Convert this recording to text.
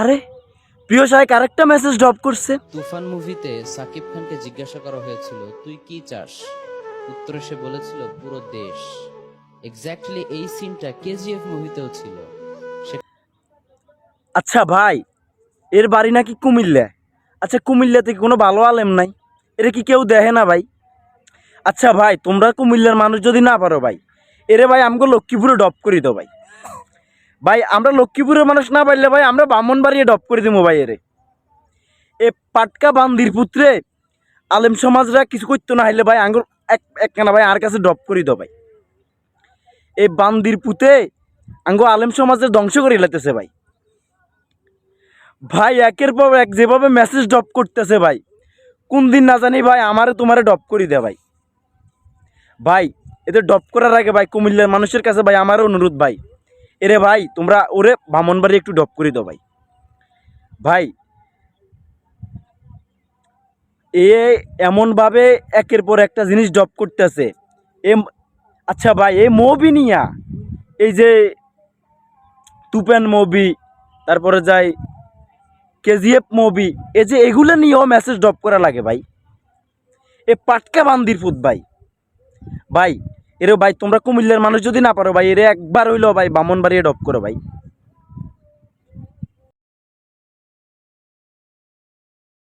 আরে প্রিয় সাহেব আরেকটা মেসেজ ড্রপ করছে। তুফান মুভিতে সাকিব খানকে জিজ্ঞাসা করা হয়েছিল তুই কি চাস? উত্তরে সে বলেছিল পুরো দেশ। এক্স্যাক্টলি এই সিনটা কেজিএফ মুভিতেও ছিল। আচ্ছা ভাই এর বাড়ি নাকি কুমিল্লা? আচ্ছা কুমিল্লা থেকে কোনো ভালো আলেম নাই? এর কি কেউ দেখে না ভাই? আচ্ছা ভাই তোমরা কুমিল্লার মানুষ যদি না পারো ভাই এরে ভাই আমাকে লক্ষ্মীপুরে ডপ করি দাও ভাই। ভাই, আমরা লক্ষ্মীপুরের মানুষ না পারলে ভাই, আমরা বামনবাড়িয়ে ডপ করে দেবো ভাই এরে। এ পাটকা বান্দির পুত্রে, আলেম সমাজরা কিছু করতো না হাইলে ভাই, আঙ্গুর এক একখানা ভাই, আর কাছে ডপ করে দাও ভাই। এই বান্দির পুতে, আঙ্গো আলেম সমাজের ধ্বংস করে লেতেছে ভাই। ভাই, একের পর এক যেভাবে মেসেজ ড্রপ করতেছে ভাই, কোন দিন না জানি ভাই, আমারে তোমারে ড্রপ করে দে ভাই। ভাই, এদের ড্রপ করার আগে ভাই, কুমিল্লার মানুষের কাছে ভাই, আমারও অনুরোধ ভাই। এরে ভাই, তোমরা ওরে বামনবাড়ি একটু ড্রপ করে দাও ভাই। ভাই, এ এমনভাবে একের পর একটা জিনিস ড্রপ করতেছে। এ আচ্ছা ভাই এই মুভি নিয়া। এই যে তুপেন মুভি তারপরে যাই কেজিএফ মুভি এই যে এগুলো নিয়েও মেসেজ ড্রপ করা লাগে ভাই। এ পাটকা বান্দির ফুট ভাই। ভাই এরে ভাই, তোমরা কুমিল্লার মানুষ যদি না পারো ভাই, এরে একবার হইল ভাই বামন বাড়িয়ে ড্রপ করো ভাই।